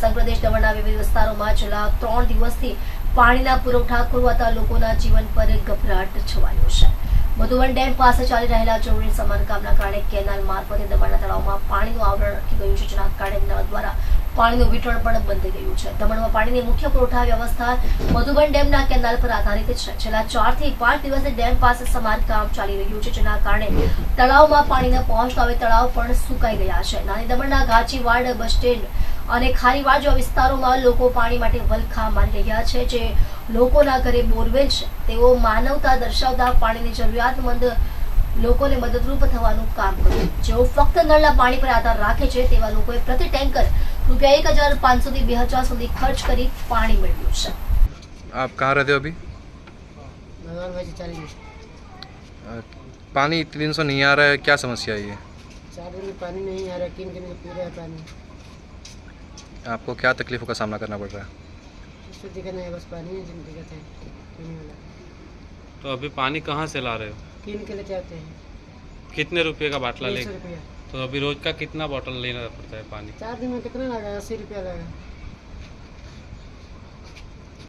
સંઘ પ્રદેશ દમણના વિવિધ વિસ્તારોમાં છેલ્લા ત્રણ દિવસથી પાણીના પુરવઠા ખોરવાતા લોકોના જીવન પર ગભરાટ છવાયો છે. મધુવન ડેમ પાસે ચાલી રહેલા જરૂરી સમારકામના કારણે કેનાલ મારફતે દમણના તળાવમાં પાણીનું આવરણ અટકી ગયું છે. જેના કારણે દ્વારા પાણીનું વિતરણ પણ બંધ થઈ ગયું છે. દમણમાં પાણીની મુખ્ય પુરવઠા વ્યવસ્થા મધુબન ડેમના કેનાલ પર આધારિત છે. છેલ્લા ચારથી પાંચ દિવસથી ડેમ પાસે સમારકામ ચાલી રહ્યું છે, જેના કારણે તળાવમાં પાણી પહોંચતા હવે તળાવ પણ સુકાઈ ગયા છે. નાની દમણના ગાચીવાડ બસ સ્ટેન્ડ અને ખારીવાડ જેવા વિસ્તારોમાં લોકો પાણી માટે વલખા મારી રહ્યા છે, જે લોકોના ઘરે બોરવેલ છે. તેઓ માનવતા દર્શાવતા પાણીની જરૂરિયાતમંદ લોકોને મદદરૂપ થવાનું કામ કર્યું જેઓ ફક્ત નળના પાણી પર આધાર રાખે છે, તેવા લોકોએ પ્રતિ ટેન્કર રૂપિયા એક હજાર પાંચસોથી બે હજાર સુધી ખર્ચ કરી પાણી મેળવ્યું છે आप कहाँ रहते हो अभी भगवान भाई चालीस में अ, पानी इतने दिन से नहीं आ रहा है क्या समस्या है ये चार दिन में पानी नहीं आ रहा किन किन से पी रहे हैं पानी आपको क्या तकलीफ़ों का सामना करना पड़ रहा है उससे दिक्कत नहीं है बस पानी है जिन दिक्कत है पीने वाला तो अभी पानी कहाँ से ला रहे हो किन के लेते आते हैं कितने रुपए का बाटला डेढ़ ले सौ रुपया तो अभी रोज का कितना बॉटल लेना पड़ता है पानी चार दिन में कितना लगा अस्सी रुपया लगा